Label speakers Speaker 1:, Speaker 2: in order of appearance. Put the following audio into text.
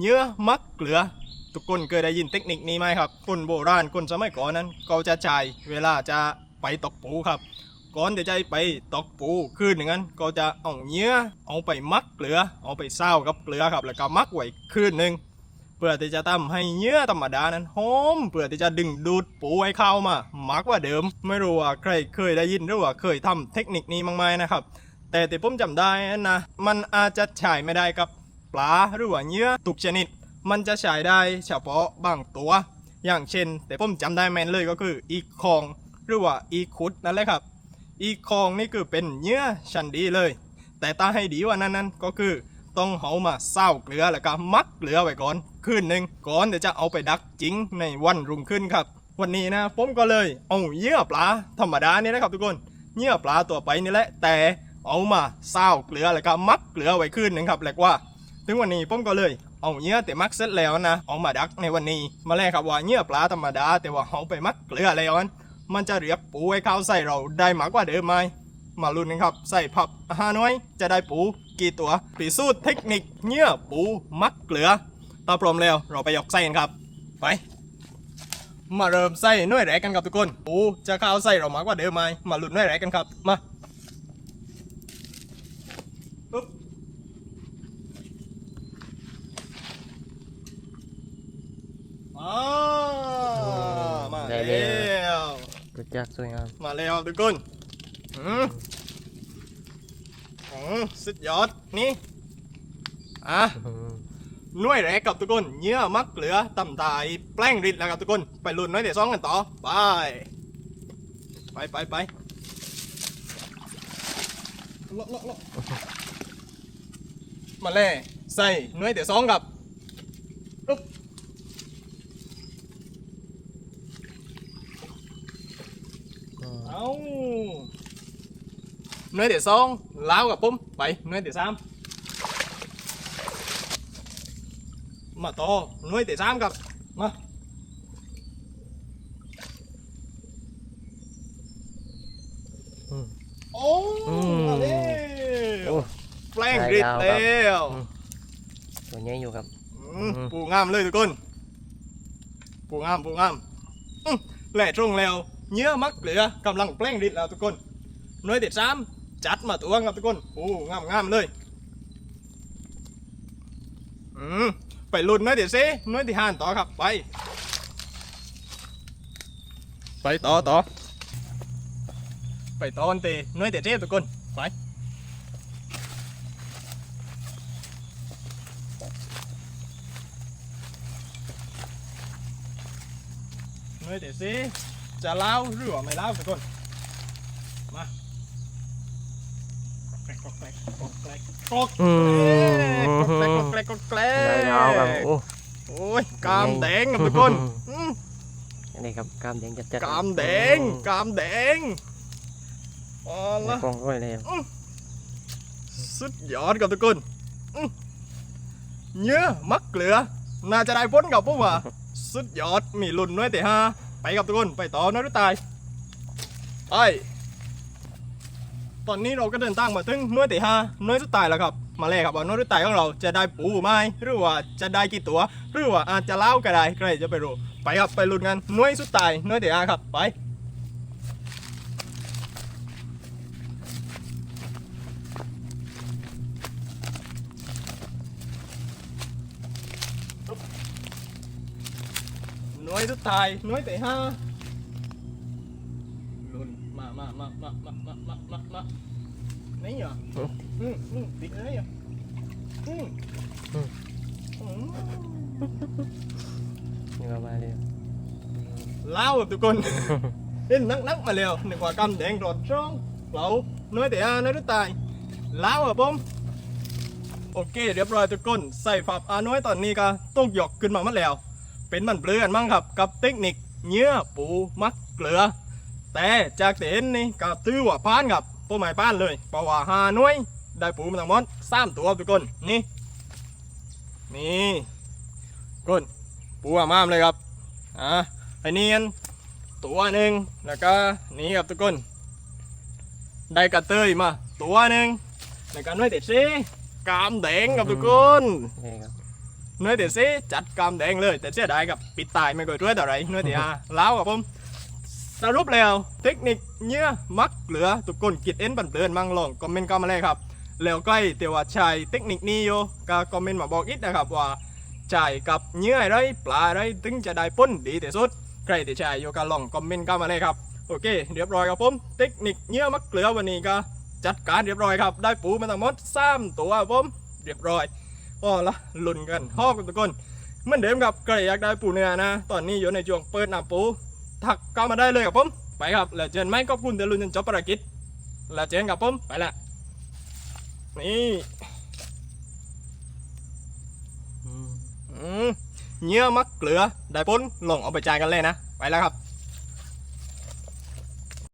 Speaker 1: เนื้อมักเกลือ ทุกคนเคยได้ยินเทคนิคนี้ไหมครับ คนโบราณคนสมัยก่อนนั้น เขาจะใช้เวลาจะไปตกปูครับ ก่อนที่จะไปตกปูคืนหนึ่งนั้นก็จะเอาเนื้อเอาไปมักเกลือ เอาไปเศร้ากับเกลือครับ แล้วก็มักไว้คืนหนึ่งเพื่อที่จะทำให้เนื้อธรรมดานั้นหอมเพื่อที่จะดึงดูดปูให้เข้ามามากว่าเดิม ไม่รู้ว่าใครเคยได้ยินหรือว่าเคยทำเทคนิคนี้มั้งไหมนะครับ แต่ที่ผมจำได้นะมันอาจจะใช้ไม่ได้กับ ปลาหรือว่าเนื้อทุกชนิด มันจะใช้ได้เฉพาะบางตัว อย่างเช่น แต่ผมจำได้แม่นเลยก็คืออีคอง หรือว่าอีคุดนั่นแหละครับ อีคองนี่คือเป็นเนื้อชั้นดีเลย แต่ถ้าให้ดีว่านั้นนั้นก็คือต้องเอามาเศร้าเกลือแล้วก็มักเกลือไว้ก่อนคืนหนึ่งก่อนเดี๋ยวจะเอาไปดักจริงในวันรุ่งขึ้นครับ วันนี้นะผมก็เลยเอาเยื่อปลาธรรมดานี่นะครับทุกคนเยื่อปลาตัวไปนี่แหละแต่เอามาเศร้าเกลือแล้วก็มักเกลือไว้คืนหนึ่งครับแหลกว่า ถึงวันนี้ผมก็เลยเอาเนื้อแต่มักเสร็จแล้วนะเอามาดักในวันนี้ มาแลกครับว่าเนื้อปลาธรรมดา แต่ว่าเอาไปมักเกลือแล้วนั้นมันจะเรียกปูให้เข้าใส่เราได้มากกว่าเดิมไหมมาลุ้นกันครับใส่ผับห้าน้อย จะได้ปูกี่ตัวพิสูจน์เทคนิคเนื้อปูมักเกลือตาพร้อมแล้วเราไปยกใส่กันครับ ไป มาเริ่มใส่หน่วยแรกกันครับทุกคนปูจะเข้าใส่เรามากกว่าเดิมไหมมาลุ้นหน่วยแรกกันครับมา อ่ามา
Speaker 2: ได้
Speaker 1: แล้
Speaker 2: แล้ว
Speaker 1: ว
Speaker 2: กระจักสวยงาม
Speaker 1: มาแล้วทุกคนอืมอืมสุดยอดนี่อะ
Speaker 2: อืม
Speaker 1: หน่วยแรกกับทุกคนเนื้อมักเหลือตำตายแปลงริดแล้วครับทุกคนไปลุ้นน้อยเดี๋ยวซ้องกันต่อไปไปไปไปเลาะเลาะเลาะมาเลยใส่หน่วยเดี๋ยวซ้องกับอุ๊บ
Speaker 2: อืม
Speaker 1: เอาหน่วยเดี๋ยวสองล้าวกับผมไปหน่วยเดี๋ยวสามมาต่อหน่วยเดี๋ยวสามครับมา
Speaker 2: อืม
Speaker 1: โอ้
Speaker 2: อืม
Speaker 1: มาแล้
Speaker 2: โอ้
Speaker 1: วแปลงริด
Speaker 2: ได้
Speaker 1: แล้
Speaker 2: แล้ว
Speaker 1: ว
Speaker 2: ตัวใหญ่อยู่ครับ
Speaker 1: อืม
Speaker 2: อืม
Speaker 1: ปูงามเลยทุกคนปูงามปูงามอืมแหล่ตรงแล้ว เนื้อมักเหลือกำลังแปลงริดแล้วทุกคนหน่วยเดี๋ยวสามจัดมาตัวครับทุกคนโอ้งามงามเลยอืมไปลุ้นน้อยเดี๋ยวซิน้อยที่ห้านต่อครับไป ไปต่อต่อไปต่อกันเตน้อยเดี๋ยวเจ๊ทุกคนไปน้อยเดี๋ยวซิ จะเล่าหรือว่าไม่เล่าทุกคนมาแกรกกรอกแกรกกรอกแกรกกรอก
Speaker 2: อื
Speaker 1: แกรก
Speaker 2: ม
Speaker 1: กรอกแกรกกรอกแกรก
Speaker 2: ได้แล้วครับโอ้
Speaker 1: โอ้ยกามแดงครับทุกคนอืม
Speaker 2: อันนี้ครับกล้ามแดงจัดจัด
Speaker 1: กามแดงกามแดงเอ๋อละ
Speaker 2: กองก้อยเลย
Speaker 1: สุดยอดครับทุกคนอื้อเนื้อมักเกลือ น่าจะได้พ้นกับพวกว่า สุดยอดมีลุ้นน้อยแต่ห้า ไปกับทุกคนไปต่อน้อยหรือตายไปตอนนี้เราก็เดินทางมาถึงน้อยแต่ห้าน้อยทุกตายแล้วครับ มาเลยครับว่าน้อยทุกตายของเราจะได้ปูไหมหรือว่าจะได้กี่ตัว หรือว่าอาจจะเล่าก็ได้ใครจะไปรู้ไปครับไปลุ้นกันน้อยสุดตายน้อยแต่ห้าครับไป หน่วยสุดท้ายหน่วยแต่ห้าลุ้นมามามามามามามามามานี่เหรออืมอืมติดอะไรเหรออืมอืม
Speaker 2: นี่ก็มาเลย
Speaker 1: เล่ากับทุกคนเห็นนักนักๆมาแล้วนึกว่ากำแดงรอดช่องเราหน่วยแต่ห้าหน่วยสุดท้ายเล่าครับผมโอเค เรียบร้อยทุกคน ใส่ฝับอาน้อยตอนนี้ก็ต้องหยกขึ้นมาหมดแล้ว เป็นมันเปลือกันมั้งครับกับเทคนิคเนื้อปูมักเกลือ แต่จากเต็นนี่ก็ตื้อว่าพานครับปูหมายพานเลยเพราะว่าหาหน่วยได้ปูมาทั้งหมดสามตัวกับทุกคนนี่นี่ก้นปูอามามเลยครับอะไอ้นี่นตัวหนึ่งแล้วก็นี่ครับทุกคนได้กระเตยมาตัวหนึ่งแล้วก็หน่วยเด็ดซีกามแดงครับทุกคน
Speaker 2: นี่ครับ
Speaker 1: หน่วยที่สี่จัดกามแดงเลย แต่เสียดายกับปิดตายไม่ก่อยช่วยต่ไรน่วยที่ห้าล้าวครับผมสรุปแล้วเทคนิคเนื้อมักเหลือทุกคนกิดเอ็นบันเตือนมั่งลองคอมเมนต์เข้ามาเลยครับ แล้วใกล้เตียวว่าใช้เทคนิคนี้อยู่ก็คอมเมนต์มาบอกอีกนะครับว่าใช้กับเนื้ออะไรปลาอะไรถึงจะได้พ้นดีที่สุดใครที่ใช้อยู่ก็ลองคอมเมนต์เข้ามาเลยครับโอเคเรียบร้อยครับผมเทคนิคเนื้อมักเกลือวันนี้ก็จัดการเรียบร้อยครับ ได้ปูมาทั้งหมดสามตัวผมเรียบร้อย อ๋อละลุ้นกันฮอบกันทุกคนเหมือนเดิมครับใครอยากได้ปูเนื้อนะ ตอนนี้อยู่ในช่วงเปิดหน้าปูถักเข้ามาได้เลยครับผมไปครับแล้วเจนไหมขอบคุณที่ลุ้นจนจบภารกิจแล้วเจนครับผมไปละนี่เนื้อมักเกลือได้พ้นลงเอาไปจ่ายกันเลยนะ ไปแล้วครับ